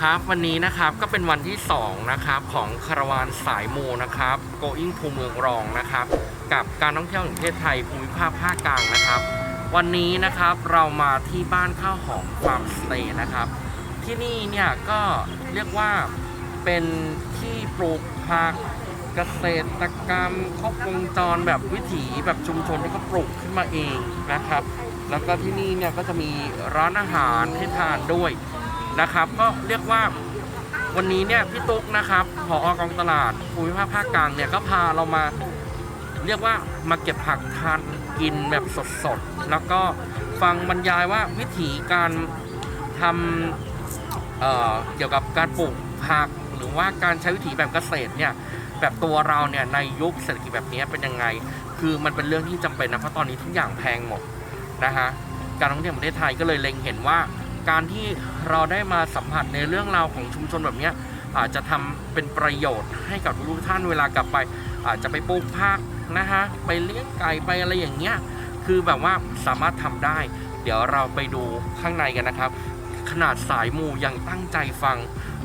ครับ วันนี้นะครับก็เป็นวันที่ 2 นะครับของคาราวานสายมูนะครับ Going ภูเมืองรองนะครับ กับการท่องเที่ยวแห่งประเทศไทยภูมิภาคภาคกลางนะครับ วันนี้นะครับเรามาที่บ้านข้าวหอมฟาร์มสเตย์นะครับ ที่นี่เนี่ยก็เรียกว่าเป็นที่ปลูกผักเกษตรกรรมครบวงจรแบบวิถีแบบชุมชนที่เขาปลูกขึ้นมาเองนะครับ แล้วก็ที่นี่เนี่ยก็จะมีร้านอาหารให้ทานด้วย นะครับ ก็เรียกว่าวันนี้เนี่ยพี่ตุ๊กนะครับผออกองตลาดภูมิภาคภาคกลางเนี่ยก็พาเรามาเรียกว่ามาเก็บผักทานกินแบบสดๆ แล้วก็ฟังบรรยายว่าวิธีการทำเเกี่ยวกับการปลูกผัก หรือว่าการใช้วิถีแบบเกษตรเนี่ยแบบตัวเราเนี่ยในยุคเศรษฐกิจแบบนี้เป็นยังไง คือมันเป็นเรื่องที่จำเป็นนะเพราะตอนนี้ทุกอย่างแพงหมดนะฮะการท่องเที่ยวประเทศไทยก็เลยเล็งเห็นว่า การที่เราได้มาสัมผัสในเรื่องราวของชุมชนแบบนี้อาจจะทำเป็นประโยชน์ให้กับทุกท่านเวลากลับไป อาจจะไปปลูกผักนะฮะไปเลี้ยงไก่ไปอะไรอย่างเงี้ยคือแบบว่าสามารถทำได้ เดี๋ยวเราไปดูข้างในกันนะครับ ขนาดสายมูยังตั้งใจฟัง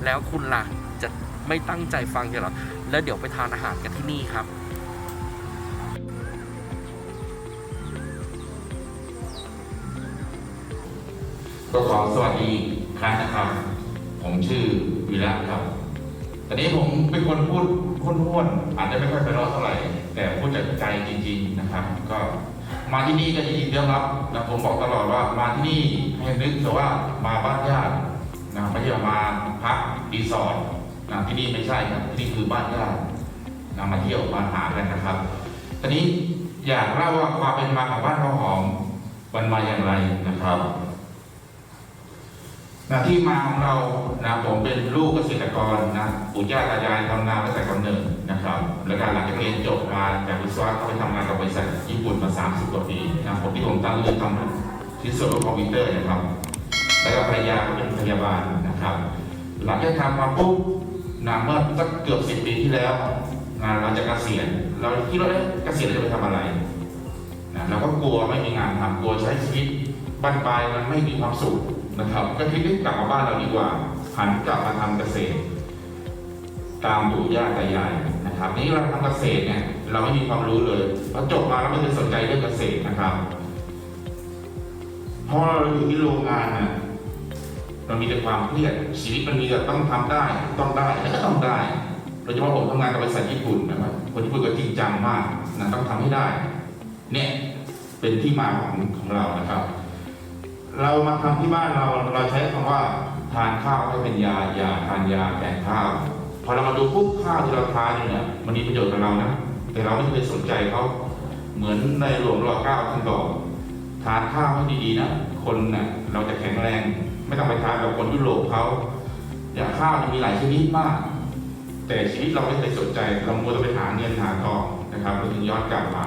แล้วคุณล่ะจะไม่ตั้งใจฟังเหรอแล้วเดี๋ยวไปทานอาหารกันที่นี่ครับ ก็ขอสวัสดีครั้งนะครับ ผมชื่อวีระครับ ตอนนี้ผมเป็นคนพูดพ้นๆอาจจะไม่ค่อยไพเราะเท่าไหร่ แต่พูดจากใจจริง ๆนะครับ ก็มาที่นี่ก็ยินดีต้อนรับนะผมบอกตลอดว่ามาที่นี่ให้นึกแต่ว่ามาบ้านญาตินะไม่ใช่มาพักรีสอร์ทนะที่นี่ไม่ใช่ครับที่นี่คือบ้านญาตินะมาเที่ยวมาหากันนะครับ ตอนนี้อยากเล่าว่าความเป็นมาของบ้านข้าวหอมมันมาอย่างไรนะครับ นะที่มาของเรานะผมเป็นลูกเกษตรกรนะปู่ย่าตายายทำงานตั้งแต่กำเนิดนะครับ แล้วการหลังจากเรียนจบมาจากวิศวะก็ไปทำงานกับบริษัทญี่ปุ่นมา 30 กว่าปีนะผมที่ผมตั้งเรื่องทำที่ส่วนคอมพิวเตอร์นะครับ แล้วก็ภรรยาก็เป็นพยาบาลนะครับ หลังจากทำมาปุ๊บนะเมื่อสักเกือบสิบปีที่แล้วงานเราจะเกษียณเราคิดว่าเอ๊ะเกษียณเราจะไปทำอะไรนะเราก็กลัวไม่มีงานทำกลัวใช้ชีวิตบ้านปลายมันไม่มีความสุข นะครับก็คิดว่กลับมาบ้านเราดีกว่าหันกลับมาทำเกษตร ตามปู่ย่าตายายนะครับนี่เราทำเกษตรเนี่ยเราไม่มีความรู้เลยพอจบมาเราไม่เคยสนใจเรื่องเกษตรนะครับเพราะเราอยู่ที่โรงงานนะเรามีแต่ความเครียดชีวิตมันมีแต่ต้องทำได้ ต้องได้แล้วก็ต้องได้โดยเฉพาะผมทำงานกับบริษัทญี่ปุ่นนะครับคนญี่ปุ่นก็จริงจังมากนะต้องทำให้ได้ เนี่ยเป็นที่มาของของเรานะครับ เรามาทำที่บ้านเราเราใช้คำว่าทานข้าวให้เป็นยายาทานยาแทนข้าว พอเรามาดูปุ๊บข้าวที่เราทานอยู่เนี่ยมันมีประโยชน์กับเรานะ แต่เราไม่เคยสนใจเขาเหมือนในหลวงรอเก้าท่านบอกทานข้าวให้ดีๆนะคนเน่ะเราจะแข็งแรง ไม่ต้องไปทานกับคนยุโรปเขาอย่างข้าวเนี่ยมีหลายชนิดมาก แต่ชีวิตเราไม่เคยสนใจเรามัวแต่ไปหาเงินหาทองนะครับเราถึงย้อนกลับมา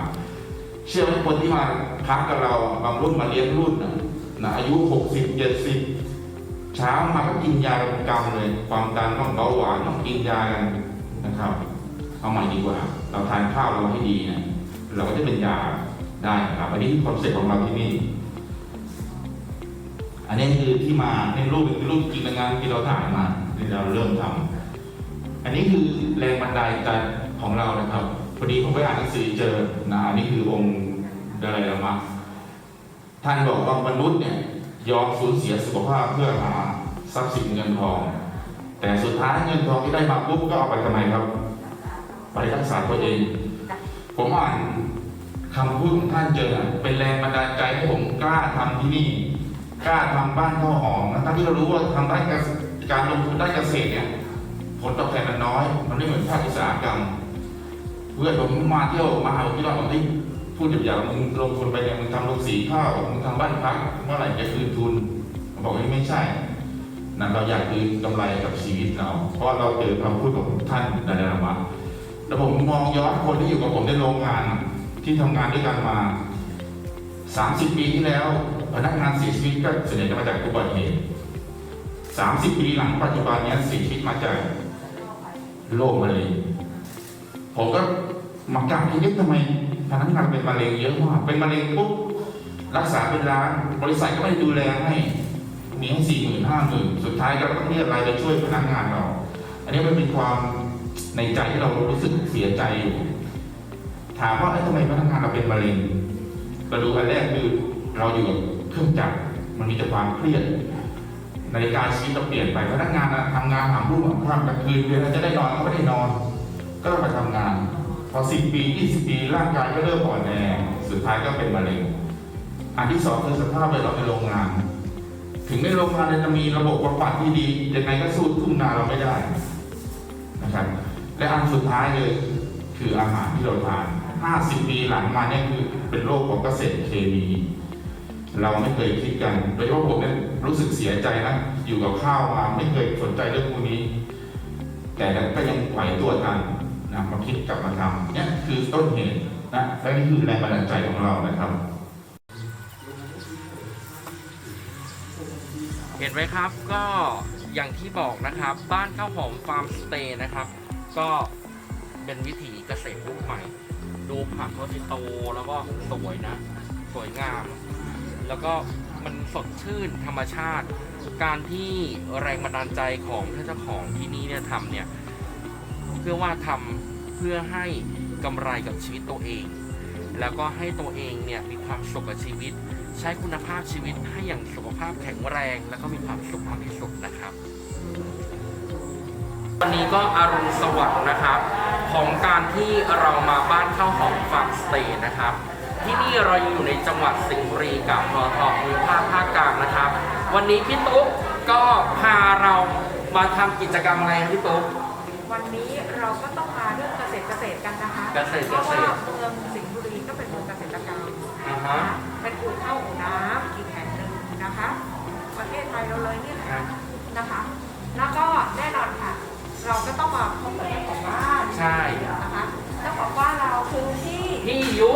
เชื่อไหมคนที่มาพักกับเราบางรุ่นมาเลี้ยงรุ่นนะ นะอายุหกสิบเจ็ดสิบเช้ามาก็กินยาเป็นกำเลย ความดันต้องเบาหวานต้องกินยากันนะครับ เอาใหม่ดีกว่า เราทานข้าวเราให้ดีนะเราก็จะเป็นยาได้ครับอันนี้คือคอนเซ็ปต์ของเราที่นี่ อันนี้คือที่มาในรูปเป็นรูปจริงในงานที่เราถ่ายมาที่เราเริ่มทำอันนี้คือแรงบันดาลใจของเรานะครับพอดีผมไปอ่านหนังสือเจอนะอันนี้คือองค์ดาไลลามะ ท่านบอกว่ามนุษย์เนี่ยยอมสูญเสียสุขภาพเพื่อหาทรัพย์สินเงินทอง แต่สุดท้ายเงินทองที่ได้มาปุ๊บก็เอาไปทำไมครับ ไปรักษาตัวเอง ผมอ่านคำพูดของท่านเจอเป็นแรงบันดาลใจให้ผมกล้าทำที่นี่ กล้าทำบ้านข้าวหอมนะทั้งที่เรารู้ว่าทำด้านการลงทุนด้านเกษตรเนี่ยผลตอบแทนมันน้อย มันไม่เหมือนภาคอุตสาหกรรม เพื่อนผมมาเที่ยวมาหาวิทยาลัยบอกที่ พูดอย่างๆมึงลงทุนไปเนี่ยมึงทำโรงสีข้าวมึงทำบ้านพักเมื่อไหร่จะคืนทุนผมบอกว่าไม่ใช่นั่นเราอยากคืนกำไรกับชีวิตเรา เพราะเราเจอคำพูดของท่านดารามาแล้วผมมองย้อนคนที่อยู่กับผมในโรงงานที่ทำงานด้วยกันมา 30 ปีที่แล้วพนักงานเสียชีวิตก็ส่วนใหญ่จะมาจากอุบัติเหตุ30 ปีหลังปัจจุบันนี้เสียชีวิตมาจากโรคมะเร็งผมก็มากลับคิดว่ทำไม พนักงานเป็นมะเร็งเยอะมากเป็นมะเร็งปุ๊บรักษาเป็นล้านบริษัทก็ไม่ดูแลให้มีให้สี่หมื่นห้าหมื่นสุดท้ายก็ต้องเรียกรายไปช่วยพนักงานเรา อันนี้มันเป็นความในใจที่เรารู้สึกเสียใจอยู่ถามว่าเอ้ทำไมพนักงานเราเป็นมะเร็งเราดูอันแรกคือเราอยู่กับเครื่องจักรมันมีแต่ความเครียดนาฬิกาชีวิตเราเปลี่ยนไปพนักงานทำงานหามรุ่งหามค่ำกลางคืนเวลาจะได้นอนก็ไม่ได้นอน ก็ต้องไปทำงาน อสิบปียี่สิบปีร่างกายก็เริ่มอ่อนแอสุดท้ายก็เป็นมะเร็ง อันที่สองคือสภาพแวดล้อมในโรงงาน ถึงในโรงงานจะมีระบบบำบัดที่ดียังไงก็สู้ทุ่งนาเราไม่ได้นะครับและอันสุดท้ายเลยคืออาหารที่เราทาน 50 ปีหลังมาเนี่ยคือเป็นโรคของเกษตรเคมี เราไม่เคยคิดกัน โดยเฉพาะผมเนี่ยรู้สึกเสียใจนะ อยู่กับข้าวมาไม่เคยสนใจเรื่องพวกนี้ แต่ก็ยังไหวตัวทัน นะมาคิดกลับมาทำเนี่ยคือต้นเหตุนะและนี่คือแรงบันดาลใจของเรานะครับ เห็นไหมครับก็อย่างที่บอกนะครับ บ้านข้าวหอมฟาร์มสเตย์นะครับ ก็เป็นวิถีเกษตรยุคใหม่ ดูผักเขาที่โตแล้วก็สวยนะ สวยงาม แล้วก็มันสดชื่นธรรมชาติ การที่แรงบันดาลใจของท่านเจ้าของที่นี่เนี่ยทำเนี่ย พื่อว่าทำเพื่อให้กำไรกับชีวิตตัวเอง แล้วก็ให้ตัวเองเนี่ยมีความสุขกับชีวิต ใช้คุณภาพชีวิตให้อย่างสุขภาพแข็งแรง แล้วก็มีความสุขมากที่สุดนะครับ วันนี้ก็อารุณสวัสดิ์นะครับ ของการที่เรามาบ้านข้าวหอมฟาร์มสเตย์นะครับที่นี่เราอยู่ในจังหวัดสิงห์บุรีกับพอทอภูมิภาคภาคกลางนะครับ วันนี้พี่ตุ๊กก็พาเรามาทำกิจกรรมอะไรครับพี่ตุ๊ก วันนี้เราก็ต้องมาเรื่องเกษตรเกษตรกันนะคะเกษตรเพราะเกษว่าตรเมืองสิงห์บุรีก็เป็นเมืองเกษตรกรรมอ่าฮะเป็นอู่ข้าวอู่น้ำอีกแห่งหนึ่งนะคะ ประเทศไทยเราเลยเนี่ยครับนะคะ แล้วก็แน่นอนค่ะ เราก็ต้องมาพบกับเจ้าของบ้านใช่ นะคะเจ้าของบ้านเราคือที่พี่ยุ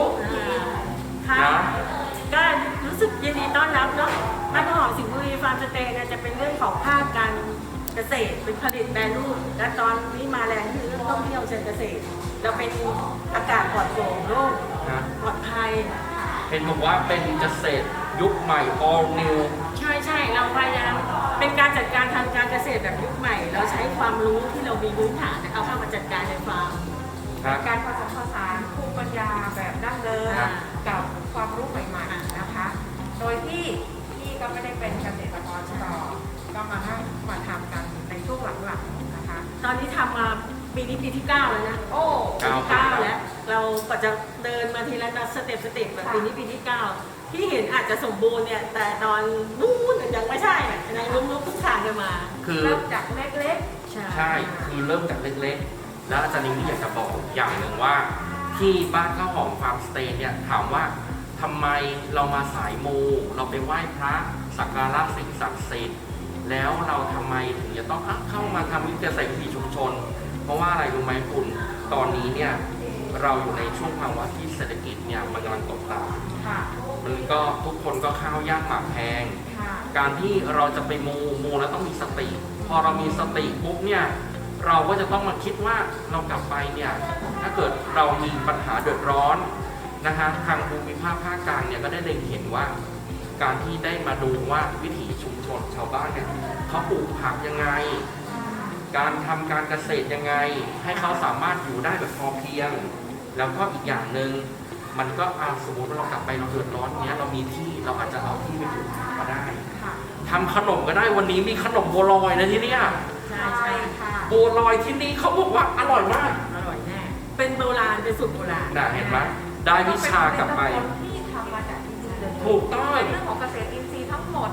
ค่ะ นะก็รู้สึกยินดีต้อนรับเนาะบ้านข้าวหอมสิงห์บุรีฟาร์มสเตย์เนี่ยจะเป็นเรื่องของภาคการ เกษตรเป็นผลิตแปรรูปและตอนนี้มาแรงคือเรื่องท่องเที่ยวเชิงเกษตร เราเป็นอากาศปลอดโปร่งโล่งนะปลอดภัย เห็นบอกว่าเป็นเกษตรยุคใหม่ all new ใช่ใช่เราพยายามเป็นการจัดการทางการเกษตรแบบยุคใหม่ เราใช้ความรู้ที่เรามีพื้นฐานเอาเข้ามาจัดการในฟาร์มครับการผสมผสานภูมิปัญญาแบบดั้งเดิมครับ กับความรู้ใหม่ๆนะคะ โดยที่พี่ก็ไม่ได้เป็นเกษตรกรต่อ ก็มาให้มาทำกันในช่วงหลังๆนะคะ ตอนนี้ทำมาปีนี้ปีที่เก้าแล้วนะ โอ้ปีที่เก้าแล้ว เราก็จะเดินมาทีละสเต็ปสเต็ปแบบปีนี้ปีที่เก้าที่เห็นอาจจะสมบูรณ์เนี่ย แต่ตอนนู้นยังไม่ใช่อะยังล้มลุกทุกทางกันมา คือเริ่มจากเล็กใช่ใช่ คือเริ่มจากเล็กๆ แล้วอาจารย์นิงอยากจะบอกอย่างหนึ่งว่า ที่บ้านข้าวหอมฟาร์มสเตย์เนี่ยถามว่าทำไมเรามาสายมู เราไปไหว้พระสักการะสิ่งศักดิ์สิทธิ์ แล้วเราทำไมถึงจะต้องอะเข้ามาทำวิทยาศาสตร์วิถีชุมชน เพราะว่าอะไรรู้ไหมคุณตอนนี้เนี่ยเราอยู่ในช่วงภาวะที่เศรษฐกิจเนี่ยมันกำลังตกต่ๆค่ะำมันก็ทุกคนก็ข้าวยากหมากแพงค่ะการที่เราจะไปมูมูแล้วต้องมีสติ พอเรามีสติปุ๊บเนี่ยเราก็จะต้องมาคิดว่าเรากลับไปเนี่ยถ้าเกิดเรามีปัญหาเดือดร้อนนะคะทางภูมิภาคภาคกลางเนี่ยก็ได้เล็งเห็นว่า การที่ได้มาดูว่าวิถี ชุมชนชาวบ้านเนี่ยเขาปลูกผักยังไง การทำการเกษตรยังไง ให้เขาสามารถอยู่ได้แบบพอเพียง แล้วก็อีกอย่างหนึ่งมันก็อาสมมติว่าเรากลับไปเราเดือดร้อนเนี้ยเรามีที่เราอาจจะเอาที่ไปปลูกผักก็ได้ค่ะทำขนมก็ได้วันนี้มีขนมบัวลอยนะที่เนี่ยใช่ใช่ใช่ค่ะบัวลอยที่นี่เขาบอกว่าอร่อยมากอร่อยแน่เป็นโบราณเป็นสูตรโบราณน่ะเห็นไหมได้วิชากลับไปเป็นคนที่ทำมาจากอินทรีย์เลยถูกต้องเป็นเรื่องของเกษตรอินทรีย์ทั้งหมด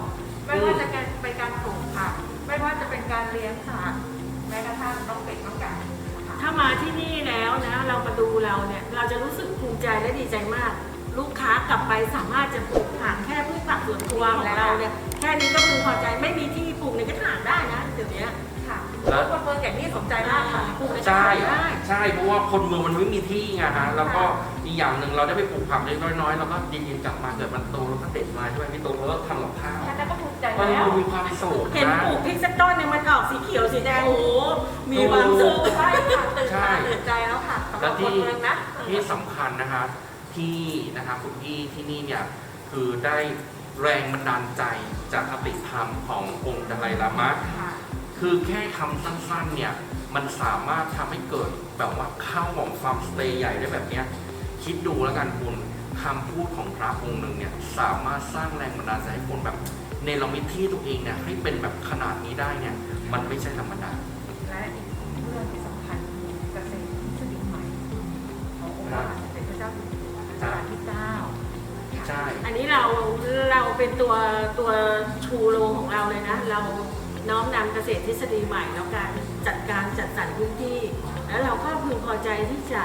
ไม่ว่าจะเป็นการปลูกผักไม่ว่าจะเป็นการเลี้ยงสัตว์แม้กระทั่งน้องเป็ดน้องไก่นะคะถ้ามาที่นี่แล้วนะเรามาดูเราเนี่ยเราจะรู้สึกภูมิใจและดีใจมาก ลูกค้ากลับไปสามารถจะปลูกผักแค่พืชผักสวนครัวของเราเนี่ยแค่นี้ก็พึงพอใจไม่มีที่ปลูกในกระถางได้นะเดี๋ยวนี้ค่ะแล้วคนเมืองอย่างนี้สนใจมากค่ะปลูกในกระใช่ถางได้ใช่เพราะว่าคนเมืองมันไม่มีที่ไงฮะแล้วก็อีกอย่างหนึ่งเราได้ไปปลูกผักเล็กน้อยๆแล้วก็เย็นๆกลับมาเกิดมันโตแล้วก็เด็ดมาใช่ไหมพี่โตแล้วก็ทำกับข้าวแค่นั้นก็ภู มิใจมันแล้วมีความสุขเห็นนะปลูกพริกสักต้นเนี่ยมันออกสีเขียวสีแดงโอ้โหมีความสุขใช่ค่ะตื่นใช่ตาตื่นใจแล้วค่ะสำหแล้รัวบคที่นเมืองนะ ที่สำคัญนะคะที่นะคะคุณพี่ที่นี่เนี่ยคือได้แรงบันดาลใจจากคติธรรมขององค์ดาไลลามะ ค่ะ คือแค่คำสั้นๆเนี่ย มันสามารถทำให้เกิดแบบว่าข้าวของฟาร์มสเตย์ใหญ่ได้แบบเนี้ยคิดดูแล้วกันคุณคำพูดของพระองค์หนึ่งเนี่ย สามารถสร้างแรงบันดาลใจให้คนแบบ เนรมิตที่ตัวเองเนี่ยให้เป็นแบบขนาดนี้ได้เนี่ย มันไม่ใช่ธรรมดา และอีกเรื่องที่สำคัญคือเกษตรทฤษฎีใหม่ขององค์พระบาทสมเด็จพระเจ้าอยู่หัวรัชกาลที่เก้าใช่ อันนี้เราเราเป็นตัวตัวชูโรงของเราเลยนะ เราน้อมนำเกษตรทฤษฎีใหม่แล้วการจัดการจัดสรรพื้นที่ แล้วเราก็พึงพอใจที่จะ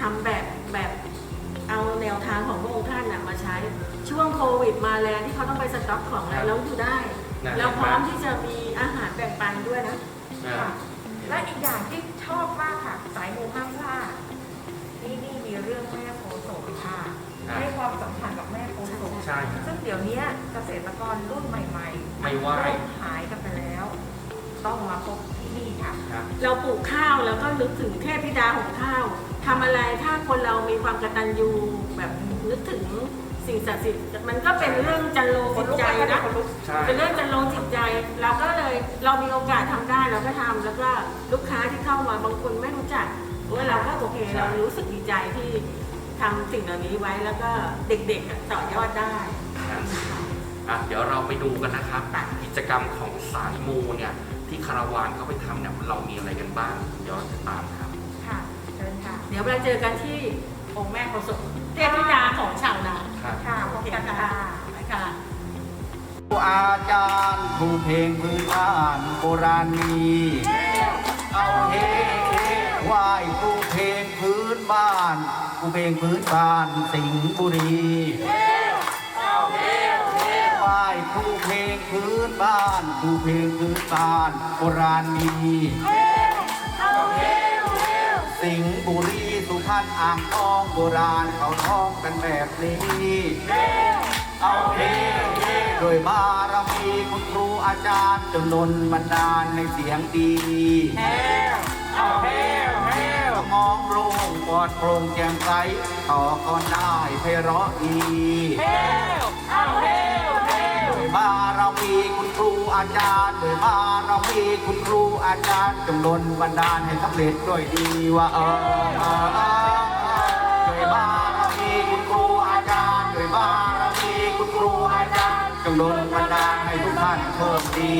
ทำแบบแบบเอาแนวทางของพระองค์ท่านนะมาใช้ ช่วงโควิดมาแรงที่เขาต้องไปสต็อกของแล้วแล้วอยู่ได้นะเราพร้อมที่จะมีอาหารแบ่งปันด้วยนะนะค่ะและอีกอย่างที่ชอบมากค่ะ สายมูห้ามพลาดนี่นี่มีเรื่องแม่โพธิ์โสมค่ะให้ความสำคัญกับแม่โพธิ์โสมใช่ครับ ซึ่งเดี๋ยวนี้เกษตรกรรุ่นใหม่ๆไม่ไหว้เริ่หายกันไปแล้ว ต้องมาพบที่นี่ค่ะ ครับ เราปลูกข้าวแล้วก็นึกถึงเทพธิดาของข้าวทำอะไรถ้าคนเรามีความกตัญญูแบบนึกถึง สิ่งศักดิ์สิทธิ์มันก็เป็นเรื่องจันโลงจิตใจนะใช่ เป็นเรื่องจันโลงจิตใจเราก็เลยเรามีโอกาสทำได้เราก็ทำแล้วก็ลูกค้าที่เข้ามาบางคนไม่รู้จักว่าเราก็โอเคเรารู้สึกดีใจที่ทำสิ่งเหล่านี้ไว้แล้วก็เด็กๆอะต่อยอดได้ ครับอะเดี๋ยวเราไปดูกันนะครับ กิจกรรมของสายมูเนี่ย ที่คาราวานเขาไปทำเนี่ยเรามีอะไรกันบ้าง เดี๋ยวเราจะตามครับ ค่ะเชิญค่ะ เดี๋ยวเราเจอกันที่องค์แม่โพธิ์ศพเทพธิดาของชาวนาาจารย์ครูเพลงพื้นบ้านโบราณมีเอาเฮไหว้ครูเพลงพื้นบ้านครูเพลงพื้นบ้านสิงห์บุรีเอาเฮไหว้ครูเพลงพื้นบ้านครูเพลงพื้นบ้านโบราณมีสิงห์บุรีสุพรรณอ่างทองโบราณเขาท้องกันแบบนี้เอาเฮ เฮโดยบารมีคุณครูอาจารย์จนดนบันดาลในเสียงดีเอาเฮเฮมองโรงปลอดโปร่งแจ่มใสต่อก่อนได้ไพเราะดีโดยบารมีคุณครูอาจารย์โดยบารมีคุณครูอาจารย์จงดนบันดาลให้สำเร็จด้วยดีว่าเออเออเออโดยบารมีคุณครูอาจารย์โดยบารมีคุณครูอาจารย์ จงดนบันดาลให้ทุกท่านโชคดี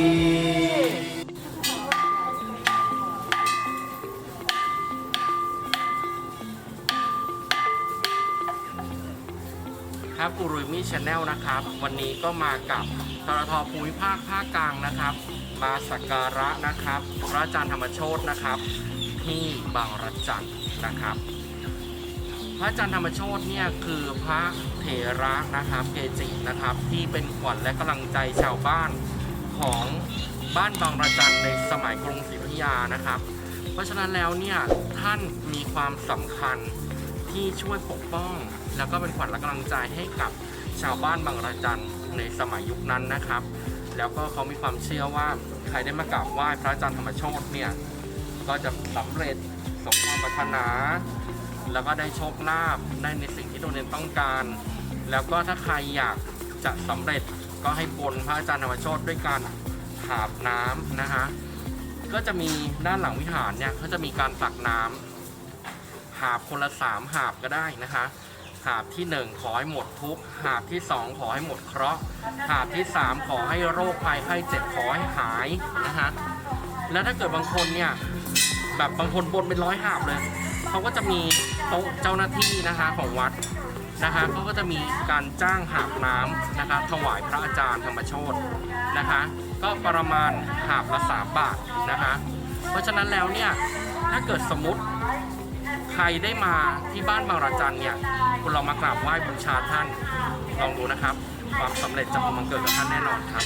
ครับกูรุยมี่ชาแนลนะครับ วันนี้ก็มากับทรทภูมิภาคภาคกลางนะครับ มาสักการะนะครับ พระอาจารย์ธรรมโชตนะครับ ที่บางระจันนะครับ พระอาจารย์ธรรมโชตเนี่ยคือพระเถระนะครับเกจินะครับ ที่เป็นขวัญและกำลังใจชาวบ้านของบ้านบางระจันในสมัยกรุงศรีอยุธยานะครับ เพราะฉะนั้นแล้วเนี่ยท่านมีความสำคัญที่ช่วยปกป้อง แล้วก็เป็นขวัญและกำลังใจให้กับชาวบ้านบางระจันในสมัยยุคนั้นนะครับ แล้วก็เขามีความเชื่อว่าใครได้มากราบไหว้พระอาจารย์ธรรมโชตเนี่ยก็จะสำเร็จสมความปรารถนา แล้วก็ได้โชคลาภได้ในสิ่งที่ตัวเองต้องการ แล้วก็ถ้าใครอยากจะสำเร็จก็ให้บนพระอาจารย์ธรรมโชตด้วยการหาบน้ำนะฮะก็จะมีด้านหลังวิหารเนี่ยเขาจะมีการตักน้ำหาบคนละสามหาบก็ได้นะคะ หาบที่หนึ่งขอให้หมดทุกหาบที่สองขอให้หมดเคราะห์หาบที่สามขอให้โรคภัยไข้เจ็บขอให้หายนะคะแล้วถ้าเกิดบางคนเนี่ยแบบบางคนบนเป็นร้อยหาบเลย เขาก็จะมีโต๊ะเจ้าหน้าที่นะคะของวัดนะคะเขาก็จะมีการจ้างหาบน้ำนะคะ ถวายพระอาจารย์ธรรมโชตนะคะ ก็ประมาณหาบละสามบาทนะคะ เพราะฉะนั้นแล้วเนี่ยถ้าเกิดสมมติใครได้มาที่บ้านบางระจันเนี่ยคุณลองมากราบไหว้บูชาท่านลองดูนะครับ ความสำเร็จจะบังเกิดกับท่านแน่นอนครับ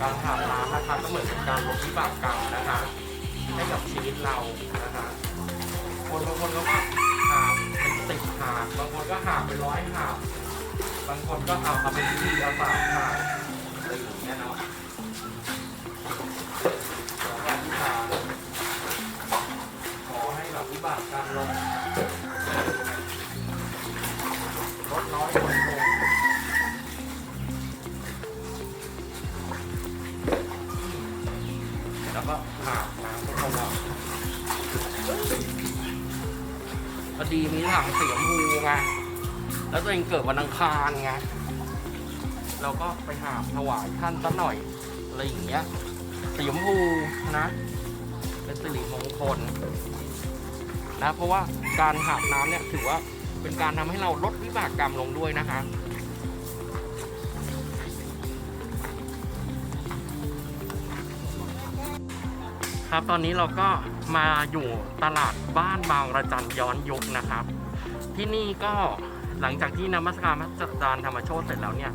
การหาบน้ำนะครับก็เหมือนเป็นการลดวิบากกรรมนะคะ ให้กับชีวิตเรานะคะคนบางคนก็ว่าหาเป็นสิบหาบางคนก็หาเป็นร้อยหาบางคนก็เอาเอาเป็นที่เอาสามหาอะไรอย่างเงี้ยเนาะขอการที่ทาขอให้แบบวิบากกรรมลง พอดีมีถังสีชมพูไงแล้วตัวเองเกิดวันอังคารไงเราก็ไปหาถวายท่านสักหน่อยอะไรอย่างเงี้ยสีชมพูนะ เป็นสิริมงคลนะเพราะว่าการหาบน้ำเนี่ยถือว่าเป็นการทำให้เราลดวิบากกรรมลงด้วยนะคะ ครับ ตอนนี้เราก็มาอยู่ตลาดบ้านบางระจันย้อนยุคนะครับ ที่นี่ก็หลังจากที่นมัสการพระอาจารย์ธรรมโชติเสร็จแล้วเนี่ย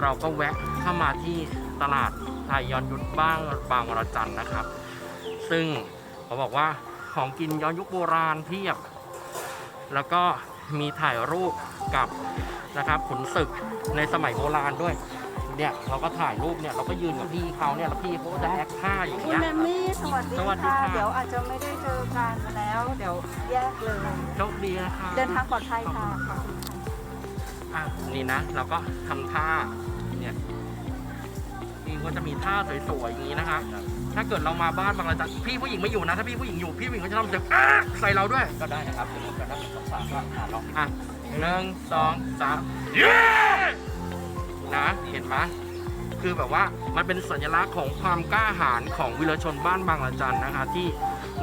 เราก็แวะเข้ามาที่ตลาดไทยย้อนยุคบ้างบางระจันนะครับ ซึ่งเขาบอกว่าของกินย้อนยุคโบราณเพียบ แล้วก็มีถ่ายรูปกับนะครับขุนศึกในสมัยโบราณด้วย เนี่ยเราก็ถ่ายรูปเนี่ยเราก็ยืนกับพี่เขาเนี่ยแล้วพี่เขาก็จะแอคท่าอย่างคุณเงี้ย แมมมี่สวัสดีสวัสดีค่ะ ค่ะ เดี๋ยวอาจจะไม่ได้เจอกันแล้ว เดี๋ยวแยกเลย โชคดีนะคะเดินทางปลอดภัยค่ะขอบคุณค่ะ อะนี่นะเราก็ทำท่าเนี่ยพี่ก็จะมีท่าสวยๆอย่างนี้นะคะ ถ้าเกิดเรามาบ้านบางระจันพี่ผู้หญิงไม่อยู่นะ ถ้าพี่ผู้หญิงอยู่พี่ผู้หญิงก็จะทำเสียงอ้าใส่เราด้วย ก็ได้นะครับสมมติกันนับหนึ่งสองสามก็อ่าลองอะหนึ่งสองสามเย้ นะ เห็นไหมคือแบบว่ามันเป็นสัญลักษณ์ของความกล้าหาญของวิรชนบ้านบางละจันนะคะ ที่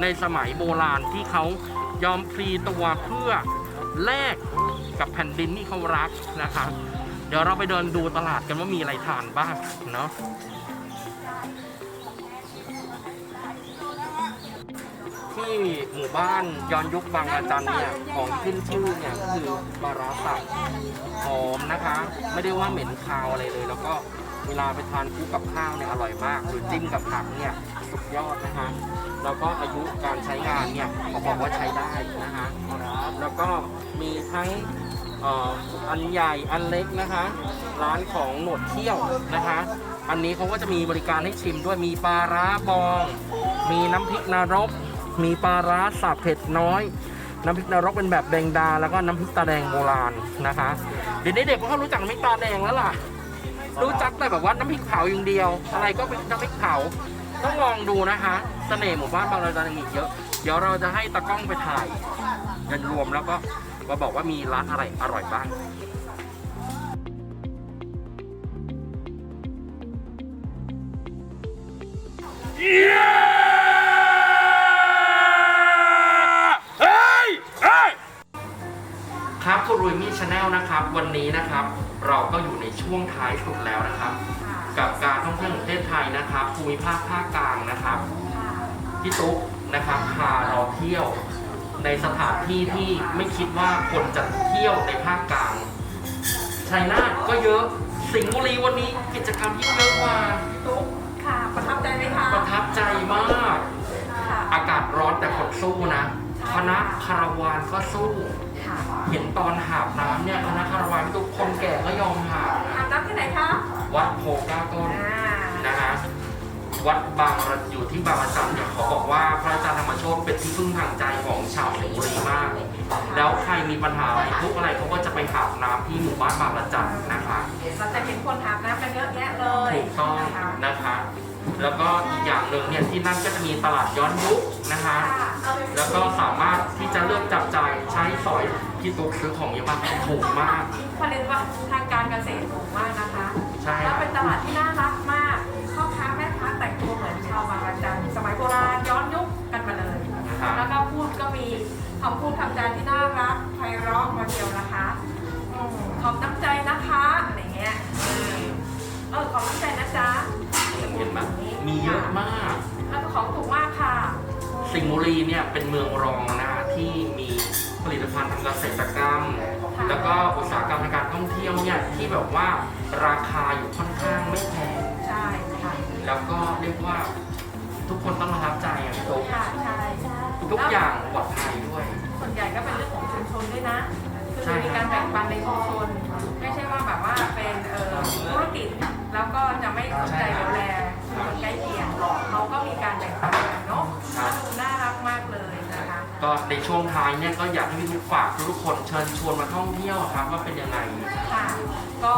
ในสมัยโบราณที่เขายอมพลีตัวเพื่อแลกกับแผ่นดินที่เขารักนะคะ เดี๋ยวเราไปเดินดูตลาดกันว่ามีอะไรทานบ้างเนาะ ที่หมู่บ้านย้อนยุคบางระจันเนี่ยของขึ้นชื่อเนี่ยก็คือปลาราสับหอมนะคะ ไม่ได้ว่าเหม็นคาวอะไรเลย แล้วก็เวลาไปทานคู่กับข้าวเนี่ยอร่อยมากหรือจิ้มกับผักเนี่ยสุดยอดนะคะแล้วก็อายุการใช้งานเนี่ยเขาบอกว่าใช้ได้นะคะแล้วก็มีทั้งอันใหญ่อันเล็กนะคะ ร้านของหนวดเที่ยวนะคะ อันนี้เขาก็จะมีบริการให้ชิมด้วยมีปลาร้าบอง มีน้ำพริกนรก มีปลาร้าสับเผ็ดน้อย น้ำพริกนรกเป็นแบบแดงดา แล้วก็น้ำพริกตาแดงโบราณนะคะเดี๋ยวนี้เด็กก็รู้จักน้ำพริกตาแดงแล้วล่ะ รู้จักแต่แบบว่าน้ำพริกเผาอย่างเดียว อะไรก็เป็นน้ำพริกเผาต้องลองดูนะคะเสน่ห์หมู่บ้านบางระจันยังอีกเยอะ เดี๋ยวเราจะให้ตากล้องไปถ่ายกันรวมแล้วก็มาบอกว่ามีร้านอะไรอร่อยบ้าง ครับคุณรุยมี่ชาแนลนะครับ วันนี้นะครับ เราก็อยู่ในช่วงท้ายสุดแล้วนะครับ กับการท่องเที่ยวแห่งประเทศไทยนะครับภูมิภาคภาคกลางนะครับพี่ตุ๊กนะครับพาเราเที่ยวในสถานที่ที่ไม่คิดว่าคนจะเที่ยวในภาคกลางชัยนาทก็เยอะสิงห์บุรีวันนี้กิจกรรมยิ่งเยอะกว่าตุ๊กค่ะ ประทับใจไหมคะประทับใจมากค่ะอากาศร้อนแต่คนสู้นะคณะคาราวานก็สู้ค่ะ เห็นตอนหาบน้ำเนี่ยคณะคารวานทุกคนแก่ก็ยอมหาบอาบน้ำที่ไหนคะวัดโพก้าต้นอ่านะฮะวัดบางระอยู่ที่บางระจันเนี่ยเขาบอกว่าพระอาจารย์ธรรมโชติเป็นที่พึ่งทางใจของชาวสิงห์บุรีมาก แล้วใครมีปัญหาอะไรทุกข์อะไรเขาก็จะไปหาบน้ำที่หมู่บ้านบางระจันนะคะเราจะเห็นคนอาบน้ำกันเยอะแยะเลยถูกต้องนะคะ นะคะ แล้วก็อีกอย่างหนึ่งเนี่ยที่นั่นก็จะมีตลาดย้อนยุคนะคะค่ะแล้วก็สามารถที่จะเลือกจับจ่ายใช้สอยที่ตุ๊กซื้อของเยอะมากถูกมากผลิตภัณฑ์ทางการเกษตรสูงมากนะคะ ใช่แล้วเป็นตลาดที่น่ารักมากพ่อค้าแม่ค้าแต่งตัวเหมือนชาวบางระจันสมัยโบราณย้อนยุคกันมาเลยนะครับแล้วก็พูดก็มีคำพูดคำจาที่น่ารักไพเราะมาเดียวนะคะอืมขอบน้ำใจนะคะอะไรเงี้ยอืมเออขอบน้ำใจนะจ๊ะเห็นไห มมีเยอะมาก แล้วก็ของถูกมากค่ะ สิงห์บุรีเนี่ยเป็นเมืองรองนะที่มีผลิตภัณฑ์ทางเกษตรกรรม แล้วก็อุตสาหกรรมทางการท่องเที่ยวเนี่ยที่แบบว่าราคาอยู่ค่อนข้างไม่แพงใช่ค่ะ แล้วก็เรียกว่าทุกคนต้องประทับใจอะพี่ตุ๊กค่ะใช่ทุกอย่างปลอดภัยด้วย ส่วนใหญ่ก็เป็นเรื่องของชุมชนด้วยนะคือใช่มีการแบ่งปันในชุมชนไม่ใช่ว่าแบบว่าเป็นเอ่อธุรกิจแล้วก็จะไม่สนใจดูแลชุมชน ใกล้เคียงเขาก็มีการแบ่งปันกันเนาะดูน่ารักมากเลยนะคะก็ในช่วงท้ายเนี่ยก็อยากให้พี่ทุกฝากทุกคนเชิญชวนมาท่องเที่ยวครับว่าเป็นยังไง ค่ะก็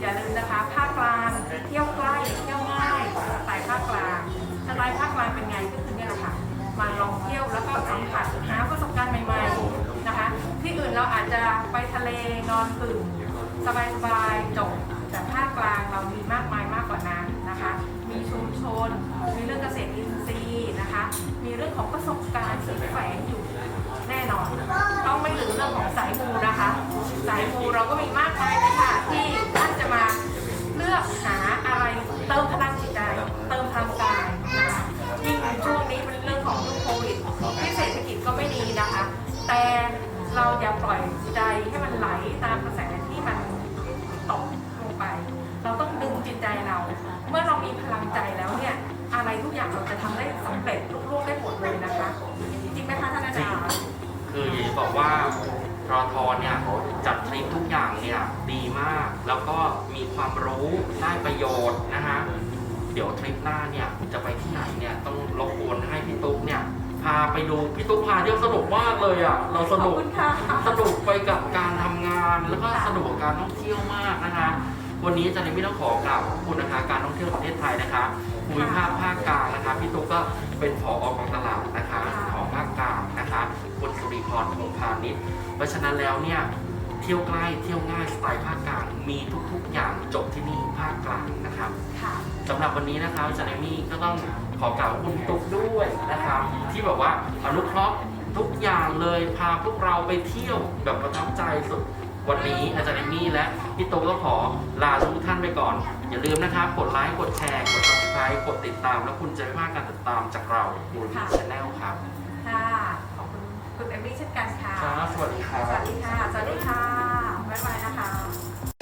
อย่าลืมนะคะภาคกลางเที่ยวใกล้เที่ยวง่ายสไตล์ภาคกลางสไตล์ภาคกลางเป็นไงก็คือเนี่ยแหละค่ะมาลองเที่ยวแล้วก็หาสัมผัสหาประสบการณ์ใหม่ๆนะคะ ที่อื่นเราอาจจะไปทะเลนอนตื่นสบายๆจบแต่ภาคกลางเรามีมากมายมากกว่านั้นนะคะมีชุมช น มีเรื่องเกษตรอินทรีย์นะคะ มีเรื่องของประสบการณ์ที่แฝงอยู่แน่นอน ต้องไม่ลืมเรื่องของสายมูนะคะ สายมูเราก็มีมากมายเลยค่ะที่ท่านจะมาเลือกหาอะไรเติมพลังจิตใจ เติมพลังกายนะคะยิ่งช่วงนี้เป็นเรื่องของยุคโควิดที่เศรษฐกิจก็ไม่ดีนะคะ แต่เราอย่าปล่อยใจให้มันไหลตามกระแส ดูพี่ตุ๊กพาเที่ยวสนุกมากเลยอะเราสขอบนุกคุณค่ะสนุกไปกับการทำงาน แล้วก็สนุกกับการท่องเที่ยวมากนะคะ วันนี้อาจารย์ไม่ต้องขอกล่าวขอบคุณนะคะการท่องเที่ยวประเทศไทยนะคะภูมิภาคภาคกลางนะคะพี่ตุ๊กก็เป็นผออกองตลาดนะคะของภาคกลางนะคะคุณสุริพรพงษ์พาณิชย์เพราะฉะนั้นแล้วเนี่ยเที่ยวใกล้เที่ยวง่ายสไตล์ภาคกลางมีทุกๆอย่างจบที่นี่ภาคกลางนะครับค่ะสำหรับวันนี้นะครับอาจารย์เอมี่ก็ต้อง ขอกล่าวขอบคุณตุ๊กด้วยนะครับที่แบบว่าอนุเคราะห์ทุกอย่างเลยพาพวกเราไปเที่ยวแบบประทับใจสุดวันนี้อาจารย์เอมี่และพี่ตุ๊กต้องขอลาทุกท่านไปก่อน อย่าลืมนะครับกดไลค์กดแชร์กด subscribe กดติดตาม แล้วคุณจะไม่พลาดการติดตามจากเราอยู่ที่ช anel ครับค่ะขอบคุณคุณเอมมี่เช่นกันค่ะครับสวัสดีครับสวัสดีค่ะสวัสดีค่ะ